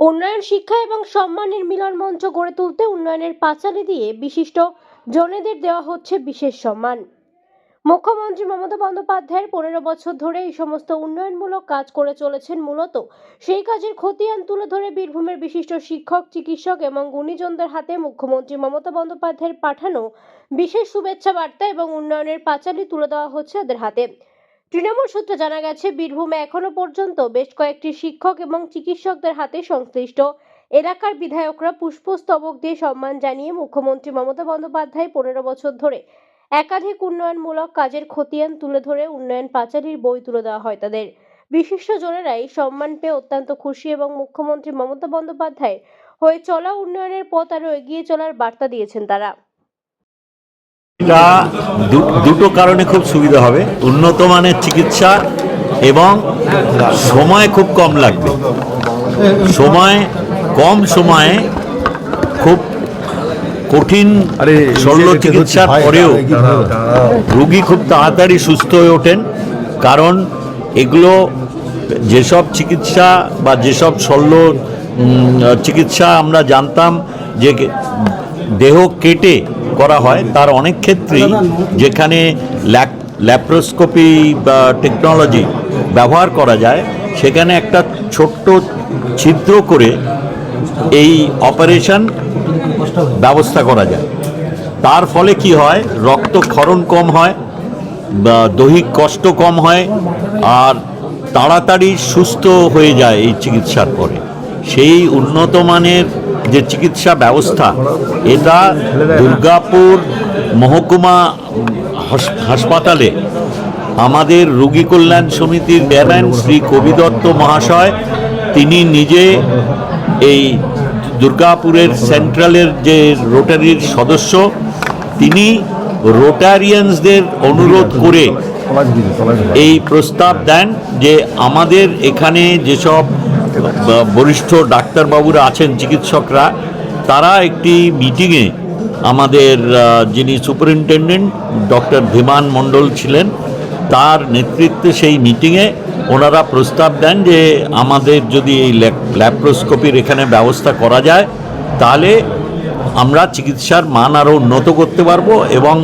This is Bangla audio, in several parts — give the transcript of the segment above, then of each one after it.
উন্নয়ন শিক্ষা এবং সম্মানের মিলন মঞ্চ গড়ে তুলতে উন্নয়নের পাঁচালি দিয়ে বিশিষ্ট জনেদের দেওয়া হচ্ছে বিশেষ সম্মান। মুখ্যমন্ত্রী মমতা বন্দ্যোপাধ্যায়ের পনেরো বছর ধরে এই সমস্ত উন্নয়নমূলক কাজ করে চলেছেন মূলত সেই কাজের খতিয়ান তুলে ধরে বীরভূমের বিশিষ্ট শিক্ষক, চিকিৎসক এবং গুণীজনদের হাতে মুখ্যমন্ত্রী মমতা বন্দ্যোপাধ্যায়ের পাঠানো বিশেষ শুভেচ্ছা বার্তা এবং উন্নয়নের পাঁচালি তুলে দেওয়া হচ্ছে ওদের হাতে। তৃণমূল সূত্রে জানা গেছে, বীরভূমে এখনও পর্যন্ত বেশ কয়েকটি শিক্ষক এবং চিকিৎসকদের হাতে সংশ্লিষ্ট এলাকার বিধায়করা পুষ্পস্তবক দিয়ে সম্মান জানিয়ে মুখ্যমন্ত্রী মমতা বন্দ্যোপাধ্যায় পনেরো বছর ধরে একাধিক উন্নয়নমূলক কাজের খতিয়ান তুলে ধরে উন্নয়ন পাঁচালির বই তুলে দেওয়া হয় তাদের। বিশিষ্ট জনেরা এই সম্মান পেয়ে অত্যন্ত খুশি এবং মুখ্যমন্ত্রী মমতা বন্দ্যোপাধ্যায় হয়ে চলা উন্নয়নের পথ আরও এগিয়ে চলার বার্তা দিয়েছেন তারা। এটা দুটো কারণে খুব সুবিধা হবে। উন্নত মানের চিকিৎসা এবং সময় খুব কম লাগবে। সময় কম সময়ে খুব কঠিন আরে শল্য চিকিৎসার পরেও। রুগী খুব তাড়াতাড়ি সুস্থ হয়ে ওঠেন। কারণ এগুলো যেসব চিকিৎসা বা যেসব শল্য চিকিৎসা আমরা জানতাম যে দেহ কেটে করা হয়, তার অনেক ক্ষেত্রেই যেখানে ল্যাপ্রোস্কোপি বা টেকনোলজি ব্যবহার করা যায়, সেখানে একটা ছোট্ট ছিদ্র করে এই অপারেশন ব্যবস্থা করা যায়। তার ফলে কি হয় রক্তক্ষরণ কম হয়, বা দৈহিক কষ্ট কম হয়, আর তাড়াতাড়ি সুস্থ হয়ে যায় এই চিকিৎসার পরে। সেই উন্নত মানের যে চিকিৎসা ব্যবস্থা, এটা দুর্গাপুর মহকুমা হাস- হাসপাতালে আমাদের রোগী কল্যাণ সমিতির চেয়ারম্যান শ্রী কবি দত্ত মহাশয়, তিনি নিজে এই দুর্গাপুরের সেন্ট্রালের যে রোটারির সদস্য, তিনি রোটারিয়ানসদের অনুরোধ করে। এই প্রস্তাব দেন যে আমাদের এখানে যেসব বরিষ্ঠ ডাক্তারবাবুরা আছেন, চিকিৎসকরা, তারা একটি মিটিংয়ে আমাদের যিনি সুপারিনটেন্ডেন্ট ডক্টর ধীমান মণ্ডল ছিলেন, তার নেতৃত্বে সেই মিটিংয়ে ওনারা প্রস্তাব দেন যে আমাদের যদি এই ল্যাপ্রোস্কোপির এখানে ব্যবস্থা করা যায়, তাহলে আমরা চিকিৎসার মান আরও উন্নত করতে পারব এবং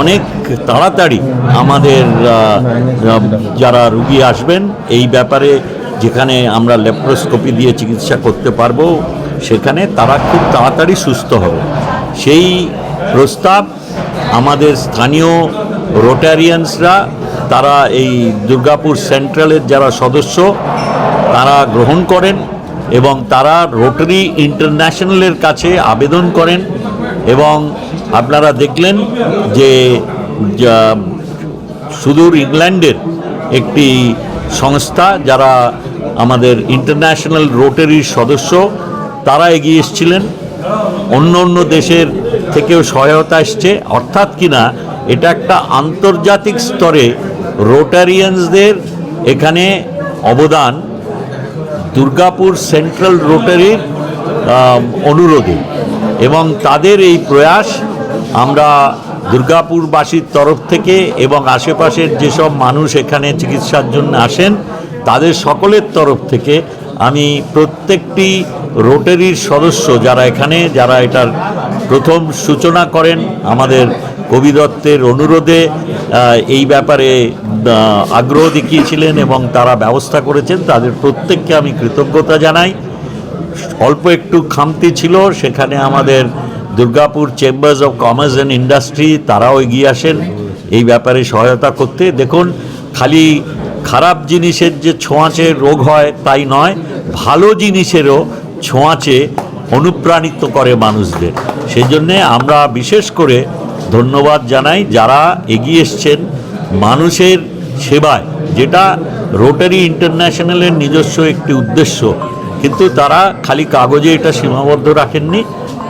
অনেক তাড়াতাড়ি আমাদের যারা রুগী আসবেন, এই ব্যাপারে যেখানে আমরা ল্যাপ্রোস্কোপি দিয়ে চিকিৎসা করতে পারব, সেখানে তারা খুব তাড়াতাড়ি সুস্থ হবে। সেই প্রস্তাব আমাদের স্থানীয় রোটারিয়ানসরা, তারা এই দুর্গাপুর সেন্ট্রালের যারা সদস্য, তারা গ্রহণ করেন এবং তারা রোটারি ইন্টারন্যাশনালের কাছে আবেদন করেন এবং আপনারা দেখলেন যে সুদূর ইংল্যান্ডের একটি সংস্থা যারা আমাদের ইন্টারন্যাশনাল রোটারির সদস্য, তারা এগিয়ে এসেছিলেন। অন্য অন্য দেশের থেকেও সহায়তা এসছে। অর্থাৎ কিনা, এটা একটা আন্তর্জাতিক স্তরে রোটারিয়ানসদের এখানে অবদান দুর্গাপুর সেন্ট্রাল রোটারির অনুরোধে। এবং তাদের এই প্রয়াস আমরা দুর্গাপুরবাসীর তরফ থেকে এবং আশেপাশের যেসব মানুষ এখানে চিকিৎসার জন্য আসেন তাদের সকলের তরফ থেকে আমি প্রত্যেকটি রোটারির সদস্য যারা এখানে, যারা এটার প্রথম সূচনা করেন আমাদের কবি দত্তের অনুরোধে এই ব্যাপারে আগ্রহ দেখিয়েছিলেন এবং তারা ব্যবস্থা করেছেন, তাদের প্রত্যেককে আমি কৃতজ্ঞতা জানাই। অল্প একটু খামতি ছিল, সেখানে আমাদের Durgapur chambers of commerce and industry, তারাও এগিয়ে আসেন। এই ব্যাপারে সহায়তা করতে। দেখুন, খালি খারাপ জিনিসের যে ছোঁয়াচে রোগ হয় তাই নয়, ভালো জিনিসেরও ছোঁয়াচে অনুপ্রাণিত করে মানুষদের। সেই জন্যে আমরা বিশেষ করে ধন্যবাদ জানাই যারা এগিয়ে এসছেন মানুষের সেবায়, যেটা রোটারি ইন্টারন্যাশনালের নিজস্ব একটি উদ্দেশ্য। কিন্তু তারা খালি কাগজে এটা সীমাবদ্ধ রাখেননি,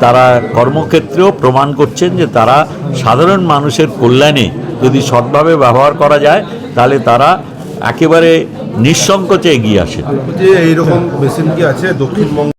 তারা কর্মক্ষেত্রেও প্রমাণ করছেন যে তারা সাধারণ মানুষের কল্যাণে যদি সৎভাবে ব্যবহার করা যায়, তাহলে তারা একেবারে নিঃসংকোচে এগিয়ে আসে। এইরকম মেশিন কি আছে? দক্ষিণবঙ্গ